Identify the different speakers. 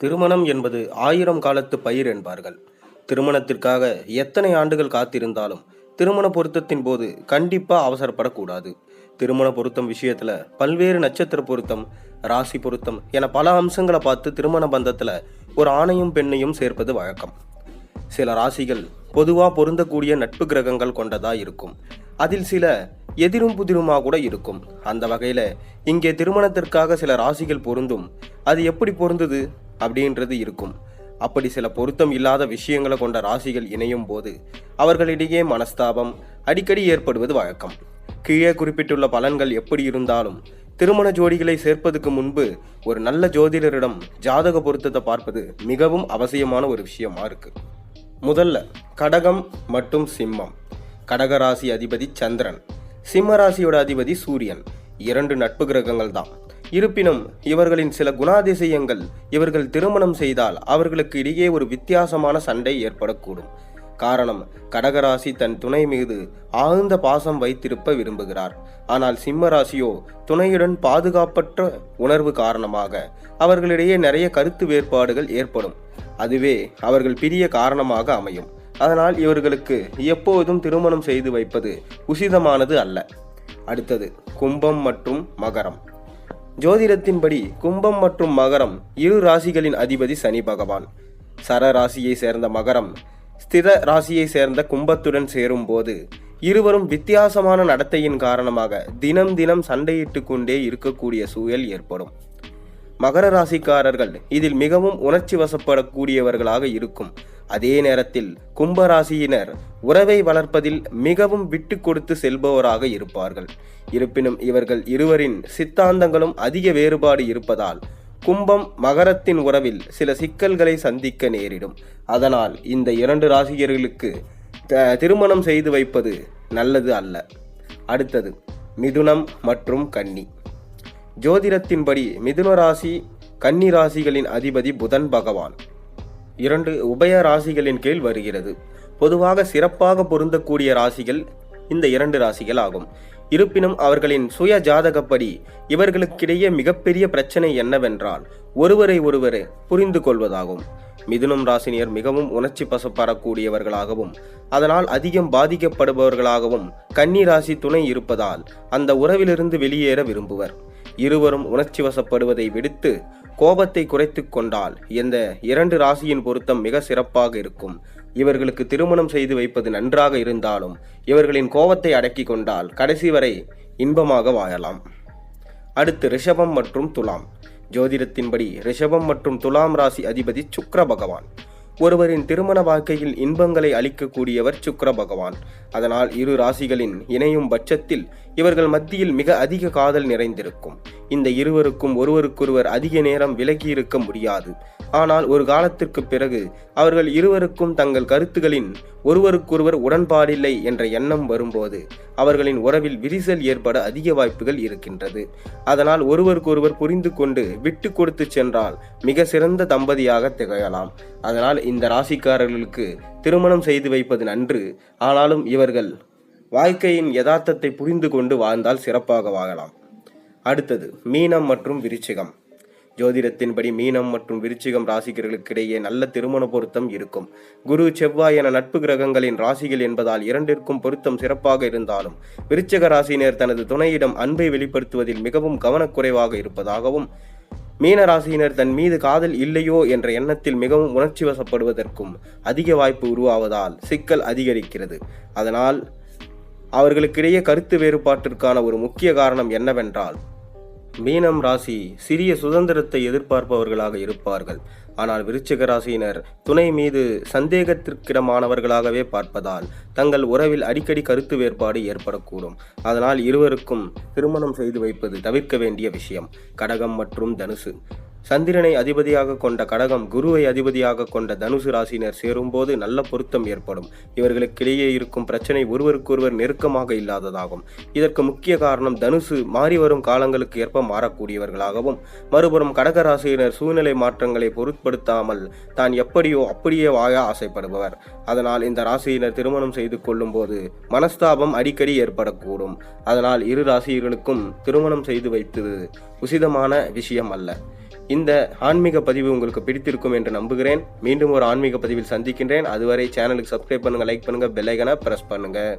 Speaker 1: திருமணம் என்பது ஆயிரம் காலத்து பயிர் என்பார்கள். திருமணத்திற்காக எத்தனை ஆண்டுகள் காத்திருந்தாலும் திருமண பொருத்தத்தின் போது கண்டிப்பாக அவசரப்படக்கூடாது. திருமண பொருத்தம் விஷயத்தில் பல்வேறு நட்சத்திர பொருத்தம் ராசி பொருத்தம் என பல அம்சங்களை பார்த்து திருமண பந்தத்தில் ஒரு ஆணையும் பெண்ணையும் சேர்ப்பது வழக்கம். சில ராசிகள் பொதுவாக பொருந்தக்கூடிய நட்பு கிரகங்கள் கொண்டதாக இருக்கும். அதில் சில எதிரும் புதிருமாக கூட இருக்கும். அந்த வகையில் இங்கே திருமணத்திற்காக சில ராசிகள் பொருந்தும். அது எப்படி பொருந்தது? அப்படின்றது இருக்கும். அப்படி சில பொருத்தம் இல்லாத விஷயங்களை கொண்ட ராசிகள் இணையும் போது அவர்களிடையே மனஸ்தாபம் அடிக்கடி ஏற்படுவது வழக்கம். கீழே குறிப்பிட்டுள்ள பலன்கள் எப்படி இருந்தாலும் திருமண ஜோடிகளை சேர்ப்பதற்கு முன்பு ஒரு நல்ல ஜோதிடரிடம் ஜாதக பொருத்தத்தை பார்ப்பது மிகவும் அவசியமான ஒரு விஷயமா இருக்கு. முதல்ல கடகம் மற்றும் சிம்மம். கடக ராசி அதிபதி சந்திரன். சிம்ம ராசியோட அதிபதி சூரியன். இரண்டு நட்பு கிரகங்கள் தான் இருப்பினும் இவர்களின் சில குணாதிசயங்கள் இவர்கள் திருமணம் செய்தால் அவர்களுக்கு இடையே ஒரு வித்தியாசமான சண்டை ஏற்படக்கூடும். காரணம் கடகராசி தன் துணை மீது ஆழ்ந்த பாசம் வைத்திருப்ப விரும்புகிறார். ஆனால் சிம்ம ராசியோ துணையுடன் பாதுகாப்பற்ற உணர்வு காரணமாக அவர்களிடையே நிறைய கருத்து வேறுபாடுகள் ஏற்படும். அதுவே அவர்கள் பிரிய காரணமாக அமையும். அதனால் இவர்களுக்கு எப்போதும் திருமணம் செய்து வைப்பது உசிதமானது அல்ல. அடுத்தது கும்பம் மற்றும் மகரம். ஜோதிடத்தின்படி கும்பம் மற்றும் மகரம் இரு ராசிகளின் அதிபதி சனி பகவான். சர ராசியை சேர்ந்த மகரம் ஸ்திர ராசியை சேர்ந்த கும்பத்துடன் சேரும்போது இருவரும் வித்தியாசமான நடத்தையின் காரணமாக தினம் தினம் சண்டையிட்டு கொண்டே இருக்கக்கூடிய சூழல் ஏற்படும். மகர ராசிக்காரர்கள் இதில் மிகவும் உணர்ச்சி வசப்படக்கூடியவர்களாக இருக்கும். அதே நேரத்தில் கும்பராசியினர் உறவை வளர்ப்பதில் மிகவும் விட்டு கொடுத்து செல்பவராக இருப்பார்கள். இருப்பினும் இவர்கள் இருவரின் சித்தாந்தங்களும் அதிக வேறுபாடு இருப்பதால் கும்பம் மகரத்தின் உறவில் சில சிக்கல்களை சந்திக்க நேரிடும். அதனால் இந்த இரண்டு ராசிகர்களுக்கு த- திருமணம் செய்து வைப்பது நல்லது அல்ல. அடுத்தது மிதுனம் மற்றும் கன்னி. ஜோதிடத்தின்படி மிதுன ராசி கன்னி ராசிகளின் அதிபதி புதன் பகவான். இரண்டு உபய ராசிகளின் கீழ் வருகிறது. பொதுவாக சிறப்பாக பொருந்தக்கூடிய ராசிகள் இந்த இரண்டு ராசிகள் ஆகும் இருப்பினும் அவர்களின் சுய ஜாதகப்படி இவர்களுக்கிடையே மிகப்பெரிய பிரச்சனை என்னவென்றால் ஒருவரை ஒருவர் புரிந்து கொள்வதாகும். மிதுனம் ராசினியர் மிகவும் உணர்ச்சி பசப்படக்கூடியவர்களாகவும் அதனால் அதிகம் பாதிக்கப்படுபவர்களாகவும் கன்னி ராசி துணை இருப்பதால் அந்த உறவிலிருந்து வெளியேற விரும்புவர். இருவரும் உணர்ச்சி வசப்படுவதை விடுத்து கோபத்தை குறைத்து கொண்டால் இந்த இரண்டு ராசியின் பொருத்தம் மிக சிறப்பாக இருக்கும். இவர்களுக்கு திருமணம் செய்து வைப்பது நன்றாக இருந்தாலும் இவர்களின் கோபத்தை அடக்கி கொண்டால் கடைசி வரை இன்பமாக வாழலாம். அடுத்து ரிஷபம் மற்றும் துலாம். ஜோதிடத்தின்படி ரிஷபம் மற்றும் துலாம் ராசி அதிபதி சுக்ர பகவான். ஒருவரின் திருமண வாழ்க்கையில் இன்பங்களை அளிக்கக்கூடியவர் சுக்ர பகவான். அதனால் இரு ராசிகளின் இணையும் பட்சத்தில் இவர்கள் மத்தியில் மிக அதிக காதல் நிறைந்திருக்கும். இந்த இருவருக்கும் ஒருவருக்கொருவர் அதிக நேரம் விலகி இருக்க முடியாது. ஆனால் ஒரு காலத்திற்கு பிறகு அவர்கள் இருவருக்கும் தங்கள் கருத்துகளின் ஒருவருக்கொருவர் உடன்பாடில்லை என்ற எண்ணம் வரும்போது அவர்களின் உறவில் விரிசல் ஏற்பட அதிக வாய்ப்புகள் இருக்கின்றது. அதனால் ஒருவருக்கொருவர் புரிந்து கொண்டு விட்டு கொடுத்து சென்றால் மிக சிறந்த தம்பதியாக திகழலாம். அதனால் இந்த ராசிக்காரர்களுக்கு திருமணம் செய்து வைப்பது நன்று. ஆனாலும் இவர்கள் வாழ்க்கையின் யதார்த்தத்தை புரிந்து கொண்டு வாழ்ந்தால் சிறப்பாக வாழலாம். அடுத்தது மீனம் மற்றும் விருச்சிகம். ஜோதிடத்தின்படி மீனம் மற்றும் விருச்சிகம் ராசிகர்களுக்கிடையே நல்ல திருமண பொருத்தம் இருக்கும். குரு செவ்வாய் என நட்பு கிரகங்களின் ராசிகள் என்பதால் இரண்டிற்கும் பொருத்தம் சிறப்பாக இருந்தாலும் விருச்சிக ராசியினர் தனது துணையிடம் அன்பை வெளிப்படுத்துவதில் மிகவும் கவனக்குறைவாக இருப்பதாகவும் மீன ராசியினர் தன் மீது காதல் இல்லையோ என்ற எண்ணத்தில் மிகவும் உணர்ச்சி வசப்படுவதற்கும் அதிக வாய்ப்பு உருவாவதால் சிக்கல் அதிகரிக்கிறது. அதனால் அவர்களுக்கிடையே கருத்து வேறுபாட்டிற்கான ஒரு முக்கிய காரணம் என்னவென்றால் மீனம் ராசி சிறிய சுதந்திரத்தை எதிர்பார்ப்பவர்களாக இருப்பார்கள். ஆனால் விருச்சிக ராசியினர் துணை மீது சந்தேகத்திற்கிடமானவர்களாகவே பார்ப்பதால் தங்கள் உறவில் அடிக்கடி கருத்து வேறுபாடு ஏற்படக்கூடும். அதனால் இருவருக்கும் திருமணம் செய்து வைப்பது தவிர்க்க வேண்டிய விஷயம். கடகம் மற்றும் தனுசு. சந்திரனை அதிபதியாக கொண்ட கடகம் குருவை அதிபதியாக கொண்ட தனுசு ராசினர் சேரும்போது நல்ல பொருத்தம் ஏற்படும். இவர்களுக்கிடையே இருக்கும் பிரச்சனை ஒருவருக்கொருவர் நெருக்கமாக இல்லாததாகும். இதற்கு முக்கிய காரணம் தனுசு மாறி வரும் காலங்களுக்கு ஏற்ப மாறக்கூடியவர்களாகவும் மறுபுறம் கடக ராசியினர் சூழ்நிலை மாற்றங்களை பொருட்படுத்தாமல் தான் எப்படியோ அப்படியே வாழ ஆசைப்படுபவர். அதனால் இந்த ராசியினர் திருமணம் செய்து கொள்ளும் போது மனஸ்தாபம் அடிக்கடி ஏற்படக்கூடும். அதனால் இரு ராசியர்களுக்கும் திருமணம் செய்து வைத்தது உசிதமான விஷயம் அல்ல. இந்த ஆன்மீக பதிவு உங்களுக்கு பிடித்திருக்கும் என்று நம்புகிறேன். மீண்டும் ஒரு ஆன்மீக பதிவில் சந்திக்கின்றேன். அதுவரை சேனலுக்கு சப்ஸ்கிரைப் பண்ணுங்கள் லைக் பண்ணுங்கள் பெல் ஐக்கனை பண்ணுங்கள்